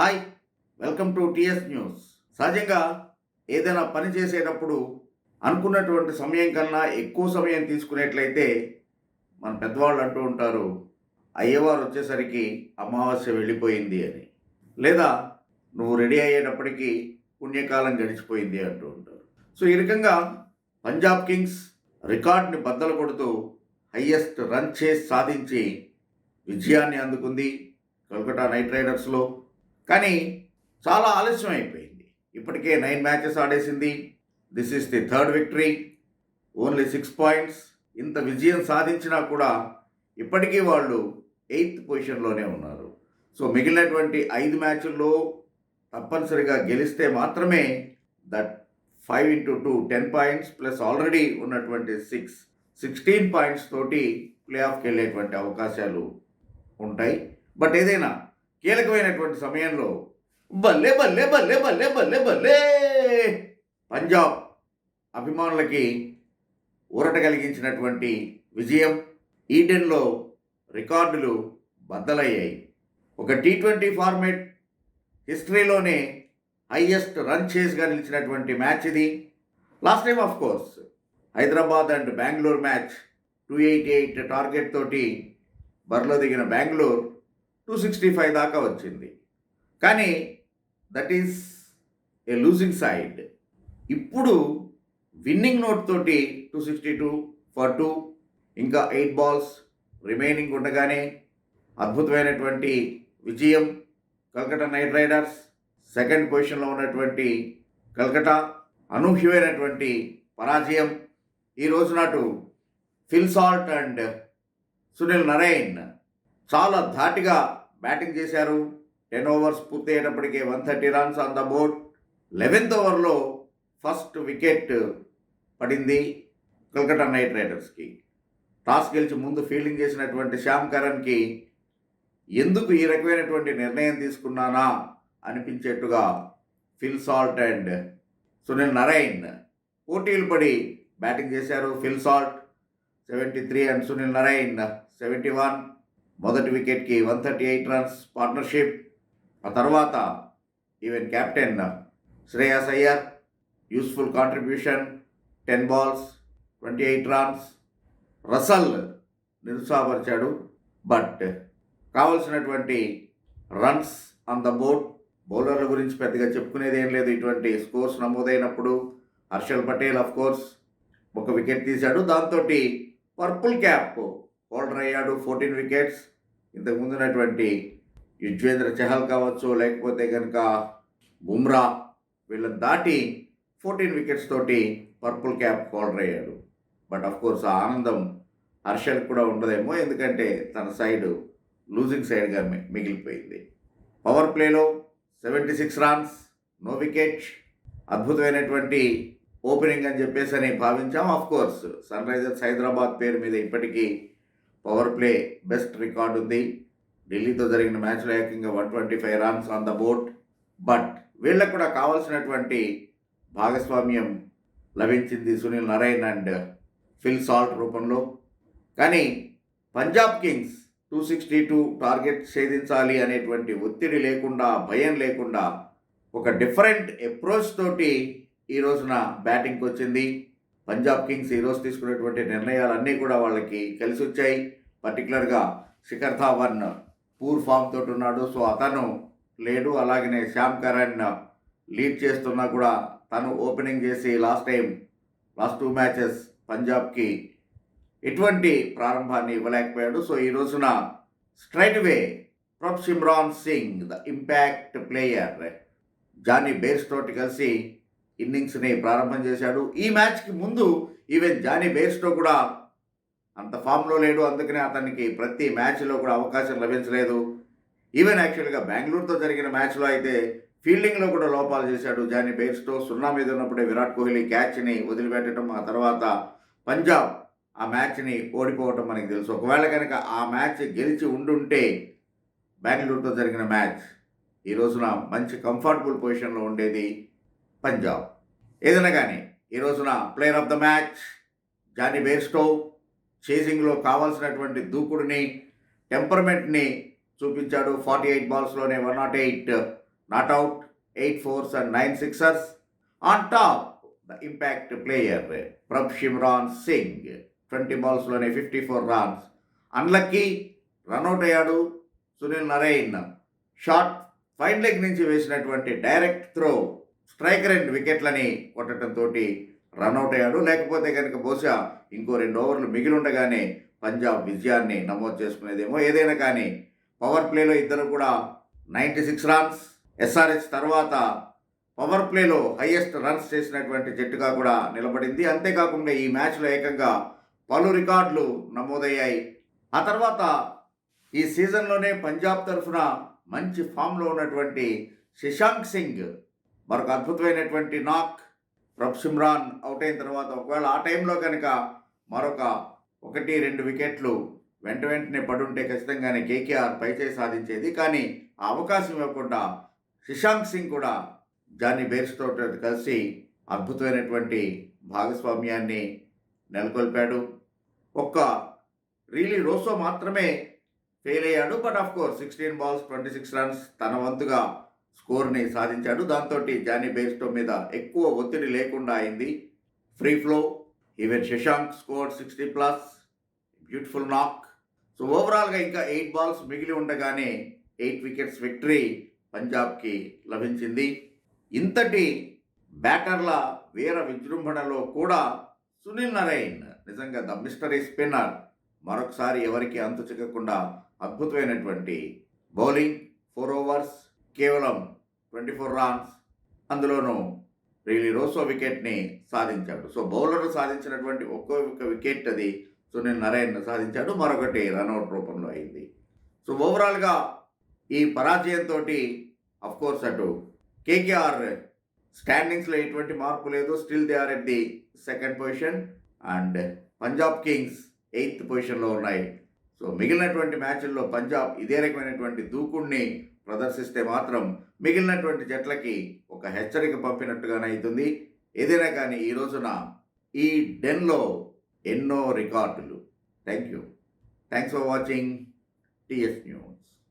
Hi welcome to TS news. సహజంగా ఏదైనా పని చేసేటప్పుడు అనుకున్నటువంటి సమయం కన్నా ఎక్కువ సమయం తీసుకునేట్లయితే మన పెద్దవాళ్ళు అంటూ ఉంటారు అయ్యవారు వచ్చేసరికి అమావాస్య వెళ్ళిపోయింది అని. లేదా నువ్వు రెడీ అయ్యేటప్పటికీ పుణ్యకాలం గడిచిపోయింది అంటూ ఉంటారు. సో ఈ రకంగా పంజాబ్ కింగ్స్ రికార్డ్ని బద్దలు కొడుతూ హయ్యెస్ట్ రన్ చేసి సాధించి విజయాన్ని అందుకుంది. కోల్కతా నైట్ రైడర్స్లో కానీ చాలా ఆలస్యం అయిపోయింది. ఇప్పటికే nine matches ఆడేసింది. This is the third victory only six points ఇంత విజయం సాధించినా కూడా ఇప్పటికీ వాళ్ళు ఎయిత్ పొజిషన్లోనే ఉన్నారు. సో మిగిలినటువంటి ఐదు మ్యాచ్ల్లో తప్పనిసరిగా గెలిస్తే మాత్రమే that five into two ten points plus already ఉన్నటువంటి సిక్స్ సిక్స్టీన్ పాయింట్స్ తోటి ప్లే ఆఫ్కి వెళ్ళేటువంటి అవకాశాలు ఉంటాయి. బట్ ఏదైనా కీలకమైనటువంటి సమయంలో బల్లే బల్లే బల్లే బల్లే బల్లే బల్లే పంజాబ్ అభిమానులకి ఊరట కలిగించినటువంటి విజయం. ఈడెన్లో రికార్డులు బద్దలయ్యాయి. ఒక టీ ట్వంటీ ఫార్మేట్ హిస్టరీలోనే హైయెస్ట్ రన్ చేస్గా నిలిచినటువంటి మ్యాచ్ ఇది. Last time of course Hyderabad and Bengaluru match two eighty eight target తోటి బరిలో దిగిన బెంగళూరు టూ సిక్స్టీ ఫైవ్ దాకా వచ్చింది. కానీ that is a losing side ఇప్పుడు విన్నింగ్ నోట్ తోటి two sixty two for two ఇంకా ఎయిట్ బాల్స్ రిమైనింగ్ ఉండగానే అద్భుతమైనటువంటి విజయం కల్కటా నైట్ రైడర్స్ సెకండ్ పొజిషన్లో ఉన్నటువంటి కల్కటా అనూహ్యమైనటువంటి పరాజయం. ఈ రోజు నాటు Phil Salt and Sunil Narine చాలా ధాటిగా బ్యాటింగ్ చేశారు. టెన్ ఓవర్స్ పూర్తి అయ్యేటప్పటికే one thirty runs on the board. Eleventh ఓవర్లో ఫస్ట్ వికెట్ పడింది కల్కటా నైట్ రైడర్స్కి. టాస్ గెలిచి ముందు ఫీల్డింగ్ చేసినటువంటి శ్యామ్ కరణ్కి ఎందుకు ఈ రకమైనటువంటి నిర్ణయం తీసుకున్నానా అనిపించేట్టుగా Phil Salt and Sunil Narine పోటీలు పడి బ్యాటింగ్ చేశారు. Phil Salt seventy three and Sunil Narine seventy one. మొదటి వికెట్కి one thirty eight runs partnership. ఆ తర్వాత even captain Shreyas Iyer useful contribution ten balls twenty eight runs. Russell నిరుత్సాహపరిచాడు but కావలసినటువంటి runs on the board. బౌలర్ల గురించి పెద్దగా చెప్పుకునేది ఏం లేదు. ఇటువంటి స్కోర్స్ నమోదైనప్పుడు హర్షల్ పటేల్ ఆఫ్ కోర్స్ ఒక వికెట్ తీశాడు. దాంతో పర్పుల్ క్యాప్ హోల్డర్ అయ్యాడు ఫోర్టీన్ వికెట్స్. ఇంతకు ముందున్నటువంటి యుజ్వేంద్ర చహల్ కావచ్చు లేకపోతే కనుక బుమ్రా వీళ్ళని దాటి ఫోర్టీన్ వికెట్స్ తోటి పర్పుల్ క్యాప్ హోల్డర్ అయ్యాడు. బట్ అఫ్ కోర్స్ ఆ ఆనందం హర్షల్ కూడా ఉండదేమో ఎందుకంటే తన సైడ్ లూజింగ్ సైడ్గా మిగిలిపోయింది. పవర్ ప్లేలో seventy six runs no wicket. అద్భుతమైనటువంటి ఓపెనింగ్ అని చెప్పేసి అని భావించాం. Of course Sunrisers Hyderabad పేరు మీద ఇప్పటికీ పవర్ ప్లే బెస్ట్ రికార్డ్ ఉంది. ఢిల్లీతో జరిగిన మ్యాచ్లో ఏకంగా one twenty five runs on the board. But వీళ్ళకు కూడా కావాల్సినటువంటి భాగస్వామ్యం లభించింది Sunil Narine and Phil Salt రూపంలో. కానీ Punjab Kings two sixty two target ఛేదించాలి అనేటువంటి ఒత్తిడి లేకుండా భయం లేకుండా ఒక డిఫరెంట్ అప్రోచ్ తోటి ఈ రోజున బ్యాటింగ్కి వచ్చింది. పంజాబ్ కింగ్స్ ఈరోజు రోజు తీసుకున్నటువంటి నిర్ణయాలన్నీ కూడా వాళ్ళకి కలిసి వచ్చాయి పర్టికులర్గా శిఖర్ ధావన్ పూర్ ఫామ్ తోటి ఉన్నాడు. సో అతను లేడు. అలాగనే శ్యామ్ కరణ్ లీడ్ చేస్తున్నా కూడా తను ఓపెనింగ్ చేసి last time last two matches పంజాబ్కి ఎటువంటి ప్రారంభాన్ని ఇవ్వలేకపోయాడు. సో ఈ రోజున straight way Prabh Simran Singh the impact player. Jonny Bairstow తోటి కలిసి ఇన్నింగ్స్ని ప్రారంభం చేశాడు. ఈ మ్యాచ్కి ముందు ఈవెన్ జానీ బేర్స్తో కూడా అంత ఫామ్లో లేడు అందుకనే అతనికి ప్రతి మ్యాచ్లో కూడా అవకాశం లభించలేదు. ఈవెన్ యాక్చువల్గా బెంగళూరుతో జరిగిన మ్యాచ్లో అయితే ఫీల్డింగ్లో కూడా లోపాలు చేశాడు. జానీ బేర్స్తో సున్నా మీద ఉన్నప్పుడే విరాట్ కోహ్లీ క్యాచ్ని వదిలిపెట్టడం ఆ తర్వాత పంజాబ్ ఆ మ్యాచ్ని ఓడిపోవటం మనకి తెలుసు. ఒకవేళ కనుక ఆ మ్యాచ్ గెలిచి ఉండుంటే బెంగళూరుతో జరిగిన మ్యాచ్ ఈ రోజున మంచి కంఫర్టబుల్ పొజిషన్లో ఉండేది పంజాబ్. ఏదైనా కానీ ఈ రోజున player of the match Jonny Bairstow చేసింగ్లో కావాల్సినటువంటి దూకుడిని టెంపర్మెంట్ని చూపించాడు forty eight బాల్స్లోనే one naught eight not out eight fours and nine sixers. On top the impact player Prabh Simran Singh twenty బాల్స్లోనే fifty four runs unlucky run out అయ్యాడు Sunil Narine short fine leg నుంచి వేసినటువంటి direct throw striker and వికెట్లని కొట్టడంతో run out అయ్యాడు. లేకపోతే కనుక బహుశా ఇంకో రెండు ఓవర్లు మిగిలి ఉండగానే పంజాబ్ విజయాన్ని నమోదు చేసుకునేదేమో. ఏదైనా కానీ పవర్ ప్లేలో ఇద్దరు కూడా నైంటీ సిక్స్ రన్స్ ఎస్ఆర్హెచ్ తర్వాత పవర్ ప్లేలో హైయెస్ట్ రన్స్ చేసినటువంటి జట్టుగా కూడా నిలబడింది. అంతేకాకుండా ఈ మ్యాచ్లో ఏకంగా పలు రికార్డులు నమోదయ్యాయి. ఆ తర్వాత ఈ సీజన్లోనే పంజాబ్ తరఫున మంచి ఫామ్లో ఉన్నటువంటి శశాంక్ సింగ్ మరొక అద్భుతమైనటువంటి నాక్ ప్రభ్ సిమ్రాన్ అవుట్ అయిన తర్వాత ఒకవేళ ఆ టైంలో కనుక మరొక ఒకటి రెండు వికెట్లు వెంట వెంటనే పడుంటే ఖచ్చితంగానే కేకేఆర్ పైచే సాధించేది. కానీ ఆ అవకాశం ఇవ్వకుండా శశాంక్ సింగ్ కూడా జానీ బేర్స్తో కలిసి అద్భుతమైనటువంటి భాగస్వామ్యాన్ని నెలకొల్పాడు. ఒక్క రీలీ రోసో మాత్రమే ఫెయిల్ అయ్యాడు. But of course sixteen balls twenty six runs తన వంతుగా స్కోర్ని సాధించాడు. దాంతో జానీ బేస్టో మీద ఎక్కువ ఒత్తిడి లేకుండా అయింది. Free flow even Shashank score sixty plus beautiful knock. So ఓవరాల్గా ఇంకా ఎయిట్ బాల్స్ మిగిలి ఉండగానే ఎయిట్ వికెట్స్ విక్టరీ పంజాబ్కి లభించింది. ఇంతటి బ్యాటర్ల వీర విజృంభణలో కూడా సునీల్ నరైన్ నిజంగా ద మిస్టరీ స్పిన్నర్ మరొకసారి ఎవరికి అంతు చిక్కకుండా అద్భుతమైనటువంటి బౌలింగ్ ఫోర్ ఓవర్స్ కేవలం ట్వంటీ ఫోర్ రన్స్ అందులోనూ రియలీ రోసో వికెట్ని సాధించాడు. సో బౌలర్ సాధించినటువంటి ఒక్కొక్క వికెట్ అది సునీల్ నరైన్ సాధించాడు. మరొకటి రన్అట్ రూపంలో అయింది. సో ఓవరాల్గా ఈ పరాజయంతో కోర్స్ అటు కేకేఆర్ స్టాండింగ్స్లో ఎటువంటి మార్పు లేదు. Still they are at the second position. And Punjab Kings eighth పొజిషన్లో ఉన్నాయి. సో మిగిలినటువంటి మ్యాచ్ల్లో పంజాబ్ ఇదే రకమైనటువంటి దూకుడిని ప్రదర్శిస్తే మాత్రం మిగిలినటువంటి జట్లకి ఒక హెచ్చరిక పంపినట్టుగానే అవుతుంది. ఏదైనా కానీ ఈ రోజున ఈ డెన్లో ఎన్నో రికార్డులు. Thank you thanks for watching. TS news.